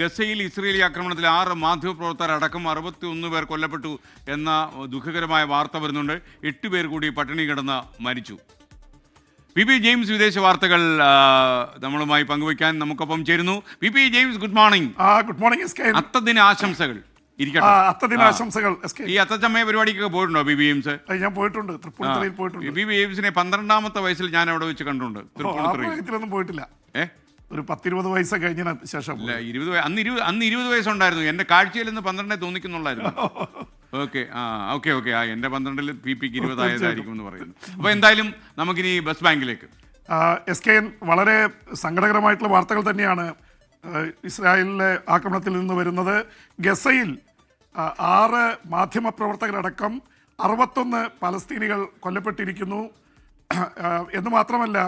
ഗസയിൽ ഇസ്രയേലി ആക്രമണത്തിൽ ആറ് മാധ്യമപ്രവർത്തകർ അടക്കം അറുപത്തി ഒന്ന് പേർ കൊല്ലപ്പെട്ടു എന്ന ദുഃഖകരമായ വാർത്ത വരുന്നുണ്ട്. എട്ട് പേർ കൂടി പട്ടിണി കിടന്ന് മരിച്ചു. പി പി ജെയിംസ് വിദേശ വാർത്തകൾ നമ്മളുമായി പങ്കുവയ്ക്കാൻ നമുക്കൊപ്പം ചേരുന്നു. P P James good morning. Good morning അത്തദിന ആശംസകൾ അത്തദിനാശംസകൾ. ഈ അത്തച്ചമ്മയ പരിപാടിക്കൊക്കെ പോയിട്ടുണ്ടോ ബി ബി ജെയിംസ്? ഞാൻ പോയിട്ടുണ്ട്. തൃപ്പൂണിത്തുറയിൽ പോയിട്ടുണ്ട്. ബി ബി ജെയിംസിനെ പന്ത്രണ്ടാമത്തെ വയസ്സിൽ ഞാൻ അവിടെ വെച്ച് കണ്ടിട്ടുണ്ട്. തൃപ്പൂണിത്തുറയിൽ. പോയിട്ടില്ല. ഏ? ഒരു പത്തിരുപത് വയസ്സ് കഴിഞ്ഞ ശേഷം ഇല്ല ഇരുപത് അന്ന് ഇരുപത് അന്ന് ഇരുപത് വയസ്സുണ്ടായിരുന്നു. എന്റെ കാഴ്ചയിൽ നിന്ന് പന്ത്രണ്ടേ തോന്നിക്കുന്നുള്ളായിരുന്നു. ഓക്കെ ആ ഓക്കെ ഓക്കെ. ആ എന്റെ പന്ത്രണ്ടിൽ പി പിക്ക് ഇരുപതായതായിരിക്കും എന്ന് പറയുന്നു. അപ്പൊ എന്തായാലും നമുക്കിനി ബസ് ബാങ്കിലേക്ക്. എസ് കെ എൻ വളരെ സങ്കടകരമായിട്ടുള്ള വാർത്തകൾ തന്നെയാണ് ഇസ്രായേലിലെ ആക്രമണത്തിൽ നിന്ന് വരുന്നത്. ഗസയിൽ ആറ് മാധ്യമപ്രവർത്തകരടക്കം അറുപത്തൊന്ന് പലസ്തീനികൾ കൊല്ലപ്പെട്ടിരിക്കുന്നു. എന്ന് മാത്രമല്ല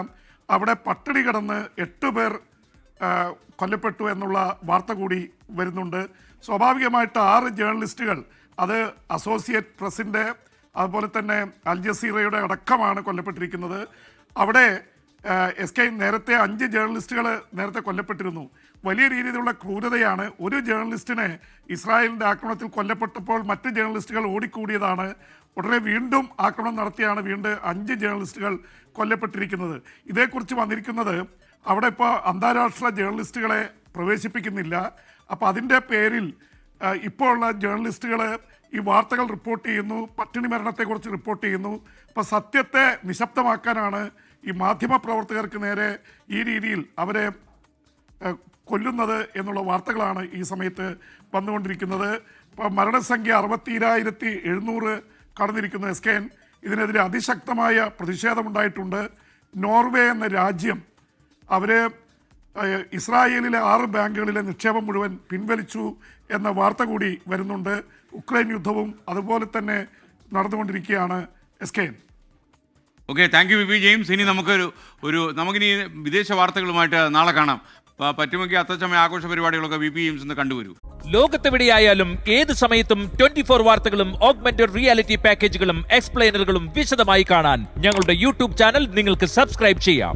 അവിടെ പട്ടിണി കിടന്ന് എട്ട് പേർ കൊല്ലപ്പെട്ടു എന്നുള്ള വാർത്ത കൂടി വരുന്നുണ്ട്. സ്വാഭാവികമായിട്ട് ആറ് ജേർണലിസ്റ്റുകൾ അത് അസോസിയേറ്റ് പ്രസിന്റെ അതുപോലെ തന്നെ അൽ ജസീറയുടെ അടക്കമാണ് കൊല്ലപ്പെട്ടിരിക്കുന്നത്. അവിടെ എസ് കെ നേരത്തെ അഞ്ച് ജേർണലിസ്റ്റുകൾ നേരത്തെ കൊല്ലപ്പെട്ടിരുന്നു. വലിയ രീതിയിലുള്ള ക്രൂരതയാണ് ഒരു ജേർണലിസ്റ്റിനെ ഇസ്രായേലിന്റെ ആക്രമണത്തിൽ കൊല്ലപ്പെട്ടപ്പോൾ മറ്റ് ജേർണലിസ്റ്റുകൾ ഓടിക്കൂടിയതാണ്. ഉടനെ വീണ്ടും ആക്രമണം നടത്തിയാണ് വീണ്ടും അഞ്ച് ജേർണലിസ്റ്റുകൾ കൊല്ലപ്പെട്ടിരിക്കുന്നത്. ഇതേക്കുറിച്ച് വന്നിരിക്കുന്നത് അവിടെ ഇപ്പോൾ അന്താരാഷ്ട്ര ജേർണലിസ്റ്റുകളെ പ്രവേശിപ്പിക്കുന്നില്ല. അപ്പോൾ അതിന്റെ പേരിൽ ഇപ്പോൾ ഉള്ള ജേർണലിസ്റ്റുകൾ ഈ വാർത്തകൾ റിപ്പോർട്ട് ചെയ്യുന്നു പട്ടിണി മരണത്തെക്കുറിച്ച് റിപ്പോർട്ട് ചെയ്യുന്നു. അപ്പോൾ സത്യത്തെ നിശബ്ദമാക്കാനാണ് ഈ മാധ്യമ പ്രവർത്തകർക്ക് നേരെ ഈ രീതിയിൽ അവരെ കൊല്ലുന്നത് എന്നുള്ള വാർത്തകളാണ് ഈ സമയത്ത് വന്നുകൊണ്ടിരിക്കുന്നത്. ഇപ്പം മരണസംഖ്യ അറുപത്തിരായിരത്തി എഴുന്നൂറ് കടന്നിരിക്കുന്നു എസ് കെ എൻ. ഇതിനെതിരെ അതിശക്തമായ പ്രതിഷേധമുണ്ടായിട്ടുണ്ട്. നോർവേ എന്ന രാജ്യം അവർ ഏഹ്, ഇസ്രായേലിലെ ആറ് ബാങ്കുകളിലെ നിക്ഷേപം മുഴുവൻ പിൻവലിച്ചു എന്ന വാർത്ത കൂടി വരുന്നുണ്ട്. ഉക്രൈൻ യുദ്ധവും അതുപോലെ തന്നെ നടന്നുകൊണ്ടിരിക്കുകയാണ് S K N. Okay thank you P James ഇനി നമുക്കൊരു ഒരു നമുക്കിനി വിദേശ വാർത്തകളുമായിട്ട് നാളെ കാണാം. പറ്റുമെങ്കിൽ അത്തച്ചമയ ആഘോഷ പരിപാടികളൊക്കെ വി പി ജെയിംസ് കണ്ടുവരൂ. ലോകത്തെവിടെയായാലും ഏത് സമയത്തും ട്വന്റി ഫോർ വാർത്തകളും ഓഗ്മെന്റഡ് റിയാലിറ്റി പാക്കേജുകളും എക്സ്പ്ലെയിനറുകളും വിശദമായി കാണാൻ ഞങ്ങളുടെ യൂട്യൂബ് ചാനൽ നിങ്ങൾക്ക് സബ്സ്ക്രൈബ് ചെയ്യാം.